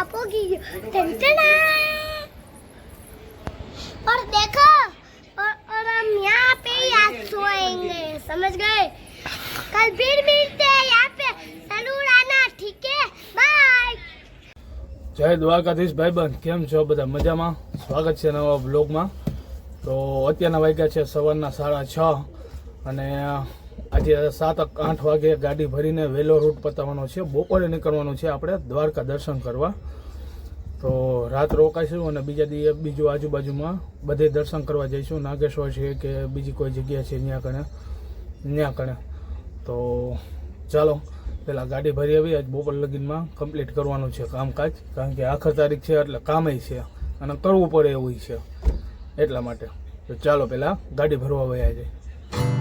पोगी टनटना और देखो और, और हम यहाँ पे ही आज सोएंगे समझ गए कल फिर मिलते हैं यहाँ पे जरूर आना ठीक है बाय જય દ્વારકાધીશ ભાઈબંધ કેમ છો બધા મજામાં સ્વાગત છે નવા બ્લોગમાં તો અત્યારના વાગ્યા છે સવારના સાડા છ અને આજે સાત આઠ વાગે ગાડી ભરીને વેલો રૂટ પતાવવાનો છે. બપોરે નીકળવાનું છે આપણે દ્વારકા દર્શન કરવા. તો રાત રોકાઈશું અને બીજા દિવસે બીજું આજુબાજુમાં બધે દર્શન કરવા જઈશું. નાગેશ્વર છે કે બીજી કોઈ જગ્યા છે ત્યાં કણે? ત્યાં કણે. તો ચાલો, પેલા ગાડી ભરી આવી આજ બપોર લગીનમાં કમ્પ્લીટ કરવાનું છે કામકાજ. કારણ કે આખર તારીખ છે એટલે કામે છે અને કરવું પડે એવું છે એટલા માટે. તો ચાલો પેલા ગાડી ભરવા વયા જાય.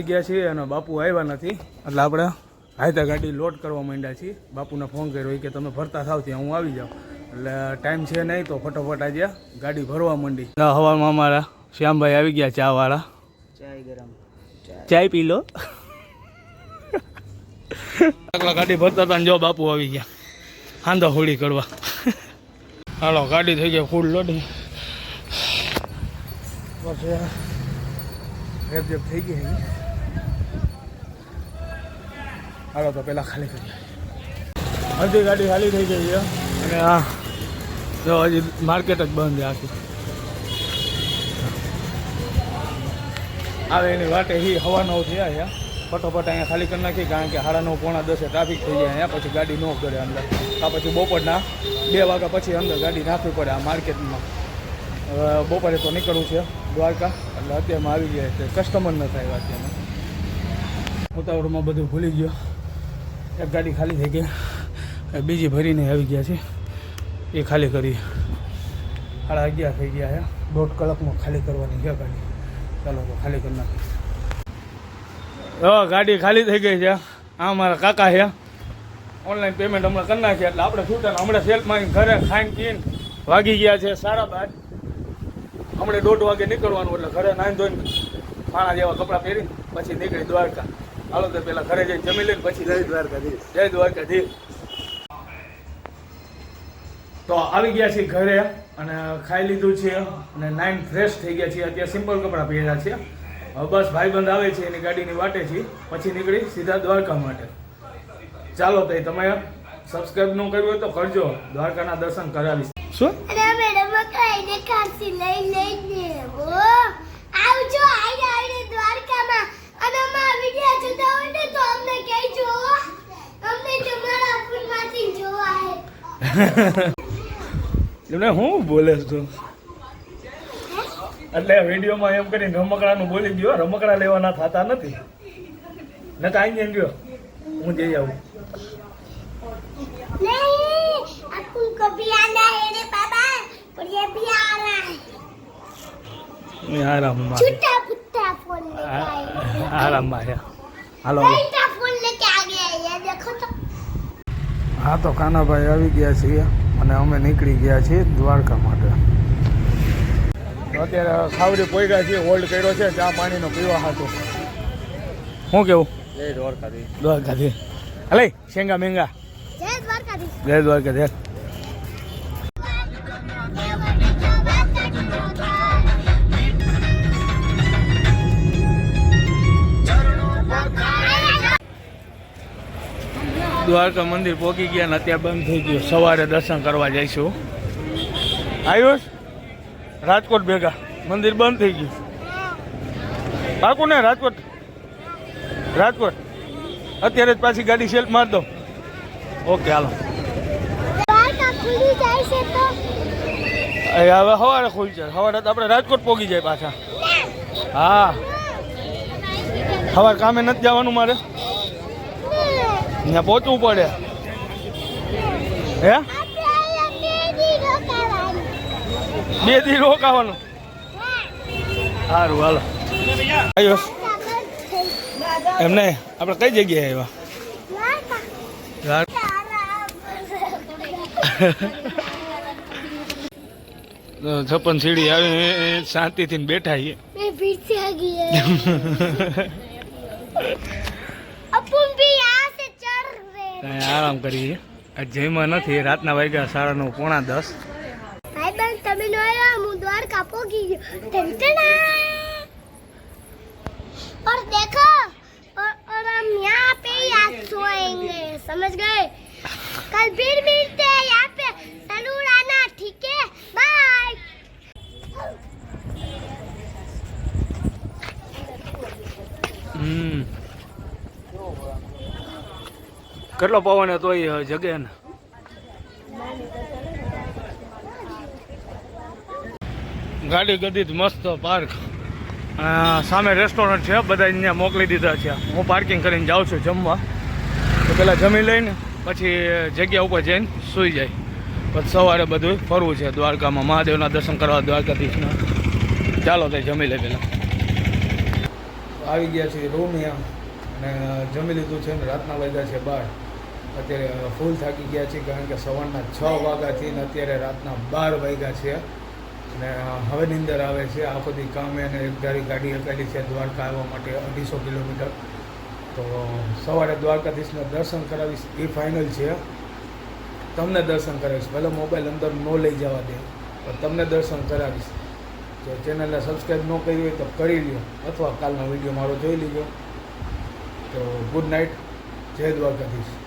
આવી ગયા છીએ અને બાપુ આવ્યા નથી. એટલે આપણે હાઈતા ગાડી લોડ કરવા માંડ્યા છીએ. બાપુને ફોન કર્યો કે તમે ભરતા થાવ ત્યાં હું આવી જાઉં. એટલે ટાઈમ છે નહીં તો ફટોફટ આજે ગાડી ભરવા માંડી. હવામાં અમારા શ્યામભાઈ આવી ગયા ચા વાળા ચાય ગરમ. ચાય. પી લો. ગાડી ભરતા હતા જો બાપુ આવી ગયા. હાંધા હોળી કરવા. હાલો ગાડી થઈ ગઈ ફૂલ લોડી પછી રેપ જેપ થઈ ગઈ. હાલો તો પેલા ખાલી કરીએ અડધી ગાડી ખાલી થઈ ગઈ છે. અને હા જો હજી માર્કેટ જ બંધ છે આખી. આવે એની વાટે હી હવા નવ થયા યા ફટોફટ અહીંયા ખાલી કરી નાખી કારણ કે સાડા નવ પોણા દસે ટ્રાફિક થઈ જાય અહીંયા. પછી ગાડી ન કરે અંદર. આ પછી બપોરના બે વાગ્યા પછી અંદર ગાડી નાખવી પડે આ માર્કેટમાં. બપોરે તો નીકળવું છે દ્વારકા. એટલે અત્યારમાં આવી ગયા છે. કસ્ટમર ન થાય અત્યારમાં ઉતાવળમાં બધું ભૂલી ગયો. એક ગાડી ખાલી થઈ ગઈ. બીજી ભરીને આવી ગયા છે. એ ખાલી કરી. સાડા અગિયાર થઈ ગયા છે. દોઢ કલાકમાં ખાલી કરવાની છે ગાડી. ચાલો તો ખાલી કરી નાખી હા ગાડી ખાલી થઈ ગઈ છે. આ મારા કાકા છે. ઓનલાઈન પેમેન્ટ હમણાં કરી નાખી એટલે આપણે છૂટા હમણાં સેલ્ફમાં ઘરે ખાઈને પીને વાગી ગયા છે સાડા બાદ હમણાં દોઢ વાગે નીકળવાનું એટલે ઘરે નાહી ધોઈને ખાણા જેવા કપડાં પહેરી પછી નીકળી દ્વારકા. હાલો તો પેલા ઘરે જઈને જમી લઈને પછી જય દ્વારકાધીશ. જય દ્વારકાધીશ. તો આવી ગયા છીએ ઘરે અને ખાઈ લીધું છે અને નાઇન ફ્રેશ થઈ ગયા છીએ. અત્યારે સિમ્પલ કપડાં પહેર્યા છે. બસ ભાઈબંધ આવે છે એની ગાડીની વાટે છે. પછી નીકળી સીધા દ્વારકા માટે. ચાલો તો તમે સબસ્ક્રાઇબ ન કર્યું હોય તો કરજો. દ્વારકાના દર્શન કરાવીશ. શું મેડમ કઈ ખાંસી લઈ લઈને ઓ આવજો આઈને આઈને દ્વારકામાં અને અમારા વિડિયો જોતા હોય ને તો અમને કહેજો હો. અમને તમારા ફોનમાંથી જોવા હે એમને હું બોલે છું? એટલે વિડીયોમાં એમ કરીને રમકડાનું બોલી ગયો રમકડા લેવાના થતા નથી. ને કાંઈ નહીં ગયો હું જઈ આવું. આરામ આરામ હાલો હાલો. હા તો કાનાભાઈ આવી ગયા છીએ અને અમે નીકળી ગયા છીએ દ્વારકા માટે. અત્યારે ખાવડી પોઈગા છે હોલ્ડ કર્યો છે ચા પાણીનો પીવા હતો શું કેવું? જય દ્વારકાધી દ્વારકાધી અલે શેંગા મેંગા. જય દ્વારકાધી જય દ્વારકાધી દ્વારકા મંદિર પહોંચી ગયા ને અત્યારે બંધ થઈ ગયું. સવારે દર્શન કરવા જઈશું. આવ્યો રાજકોટ ભેગા. મંદિર બંધ થઈ ગયું. પાકું ને રાજકોટ? રાજકોટ. અત્યારે જ પાછી ગાડી સેલ્ફ માર દો. ઓકે હાલો. હવે સવારે ખુલ જાય. સવારે આપણે રાજકોટ પોગી જાય પાછા. હા. સવાર કામે નથી જવાનું મારે. ત્યાં પહોંચવું પડે. હે? બે દી રોકાવાનું. સારું હાલો. આવ્યો એમ નહીં આપણે કઈ જગ્યાએ આવ્યા? છપ્પન સીડી આવી શાંતિથી બેઠા છીએ. रहे हैं કાંઈ આરામ કરીએ આજ જઈમાં નથી રાતના વાગ્યા સાડા નવ પોણા દસ भाई बहन तमिल आया मुंह द्वारका पोगी टनटना और देखो और, और हम यहाँ पे ही आज सोएंगे समझ गए कल फिर मिलते हैं यहाँ पे जरूर आना ठीक है बाय હમ કેટલો પવન હતો એ જગે ને? ગાડી ગદી મસ્ત પાર્ક સામે રેસ્ટોરન્ટ છે બધા અહીંયા મોકલી દીધા છે. હું પાર્કિંગ કરીને જાઉં છું જમવા. તો પેલા જમી લઈને પછી જગ્યા ઉપર જઈને સૂઈ જાય. પછી સવારે બધું ફરવું છે દ્વારકામાં. મહાદેવના દર્શન કરવા દ્વારકાધીશના. ચાલો તે જમી લે પહેલાં આવી ગયા છે રોમિયા અને જમી લીધું છે ને, રાતના વાગ્યા છે બાર. અત્યારે ફૂલ થાકી ગયા છે કારણ કે સવારના છ વાગ્યાથી ને અત્યારે રાતના બાર વાગ્યા છે. અને હવે નીંદર આવે છે. આખો બધી કામે અને એકધારી ગાડી હકાલી છે દ્વારકા આવવા માટે અઢીસો કિલોમીટર. તો, સવારે દ્વારકાધીશને દર્શન કરાવીશ. એ ફાઇનલ છે. તમને દર્શન કરાવીશ. ભલે મોબાઈલ અંદર ન લઈ જવા દે, પણ તમને દર્શન કરાવીશ. જો ચેનલને સબસ્ક્રાઈબ ન કરી હોય તો કરી લ્યો, અથવા કાલનો વીડિયો મારો જોઈ લીધો તો ગુડ નાઇટ જય દ્વારકાધીશ.